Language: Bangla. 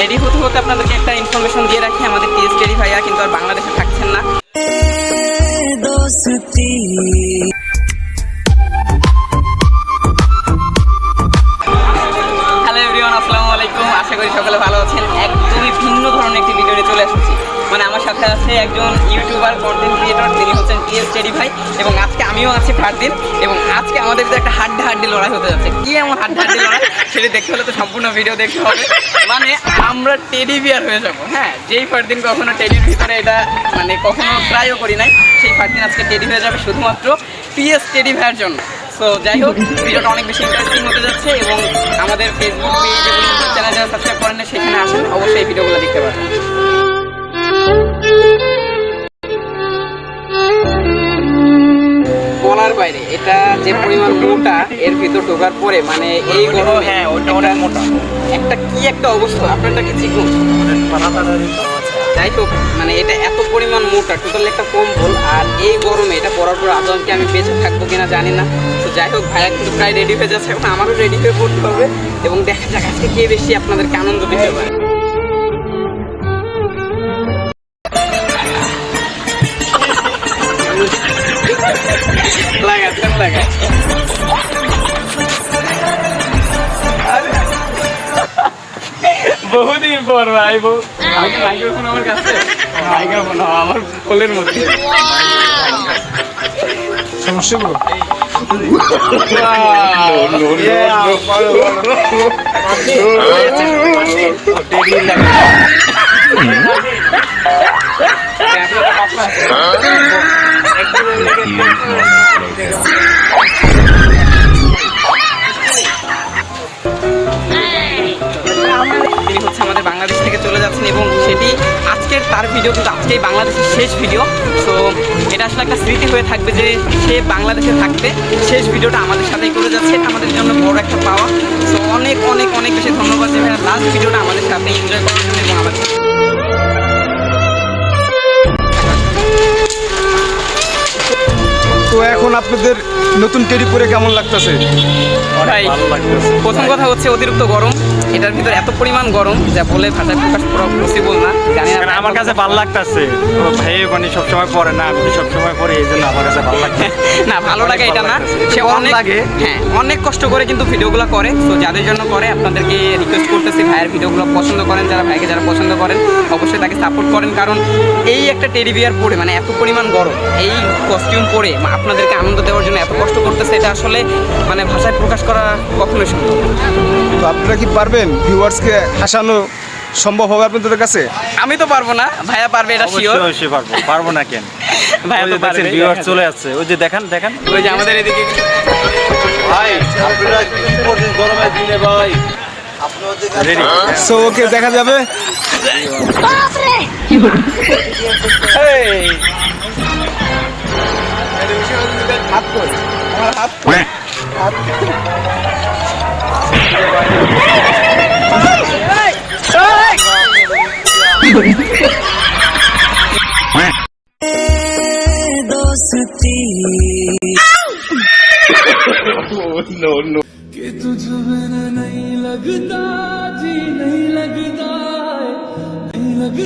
রেডি হতে হতে আপনাদেরকে একটা ইনফরমেশন দিয়ে রাখি। আমাদের টিএস কেডি ভাইয়া কিন্তু আর বাংলাদেশে থাকছেন না। হ্যালো এভরিওয়ান আসসালামু আলাইকুম। আশা করি সকলে ভালো আছেন। একদমই ভিন্ন ধরনের একটি ভিডিও চলে এসেছি। মানে আমার সাথে আছে একজন ইউটিউবার কন্টেন্ট ক্রিয়েটর তিনি হচ্ছেন টিএস টেরি ভাই এবং আজকে আমিও আছি ফারদিন এবং আজকে আমাদের যে একটা হাড্ডা হাড্ডি লড়াই হতে যাচ্ছে। কি এমন হাড্ডা হাড্ডি লড়াই? সেটা দেখতে হলে তো সম্পূর্ণ ভিডিও দেখতে হবে। মানে আমরা টেডি বিয়ার হয়ে যাব। হ্যাঁ যেই ফারদিন কখনো টেডির ভিতরে এটা মানে কখনো ট্রাইও করি নাই, সেই ফারদিন আজকে টেডি হয়ে যাবে শুধুমাত্র টিএস টেডি ভাইয়ের জন্য। সো যাই হোক ভিডিওটা অনেক বেশি ইন্টারেস্টিং হতে যাচ্ছে এবং আমাদের ফেসবুক পেজ এবং চ্যানেল যারা সাবস্ক্রাইব করেন না সেখানে আসেন, অবশ্যই ভিডিওগুলো দেখতে পারেন বাইরে এটা যে পরিমাণ মোটা এর ভিতর ঢোকার পরে মানে এই গরমে হ্যাঁ, ওটা অনেক মোটা। একটা কি একটা অবস্থা? আপনারটা কি চিকুন যাই হোক মানে এটা এত পরিমাণ মোটা টোটাল একটা কম্বল আর এই গরমে এটা পরার পর আদৌ কি আমি বেঁচে থাকব কিনা জানি না। তো যাই হোক ভাইয়া কিন্তু প্রায় রেডি হয়ে যাচ্ছে এখন আমারও রেডি হয়ে পড়তে হবে। এবং দেখা যাক আজকে কে বেশি আপনাদেরকে আনন্দ দিতে পারে। লাগাচ্ছেন লাগা বহুদিন পর ভাই বউ মাইক্রোফোন আমার কাছে? মাইক্রোফোন আমার কোলের মধ্যে। সমস্যা বলো যাচ্ছেন এবং সেটি আজকের তার ভিডিও কিন্তু আজকেই বাংলাদেশের শেষ ভিডিও। সো এটা আসলে একটা স্মৃতি হয়ে থাকবে যে সে বাংলাদেশে থাকতে শেষ ভিডিওটা আমাদের সাথেই করে যাচ্ছে, এটা আমাদের জন্য বড় একটা পাওয়া। সো অনেক অনেক অনেক বেশি ধন্যবাদ যে লাস্ট ভিডিওটা আমাদের সাথে এনজয় এখন আপনাদের নতুন টেরি পরে কেমন লাগতেছে? ভাই প্রথম কথা হচ্ছে অতিরিক্ত গরম। এটার ভিতরে এত পরিমাণ গরম যা বলে ভাষায় প্রকাশ করা পসিবল না। জানি না আমার কাছে ভালো লাগতেছে। ভাই মানে সবসময় পরে না আমি সবসময় পরে এই জন্য আমার কাছে ভালো লাগছে না ভালো লাগে এটা না। সে অনেক লাগে। হ্যাঁ অনেক কষ্ট করে কিন্তু ভিডিওগুলো করে। তো যাদের জন্য করে আপনাদেরকে রিকোয়েস্ট করতেছি ভাইয়ের ভিডিওগুলো পছন্দ করেন যারা ভাইকে যারা পছন্দ করেন অবশ্যই তাকে সাপোর্ট করেন। কারণ এই একটা টেডি বিয়ার পরে মানে এত পরিমাণ গরম এই কস্টিউম পরে আপনাদেরকে আনন্দ দেওয়ার জন্য এত কষ্ট করতেছে এটা আসলে মানে ভাষায় প্রকাশ করা কখনোই সম্ভব তো আপনারা কি পারবেন ভিউয়ার্সকে হাসানো সম্ভব হবে আপনাদের কাছে? আমি তো পারব না ভাইয়া পারবে এটা শিওর অবশ্যই পারব পারব না কেন? ভাইয়া তো পারবে। ভিউয়ার চলে আসছে। ওই যে দেখেন দেখেন। ওই যে আমাদের এদিকে। ভাই আপনারা কি করছেন গরমের দিনে ভাই? সো ওকে দেখা যাবে। হাত কই? আমার হাত? হাত কই? कि तुझ बिना नहीं लगता जी नहीं लगता नहीं लगता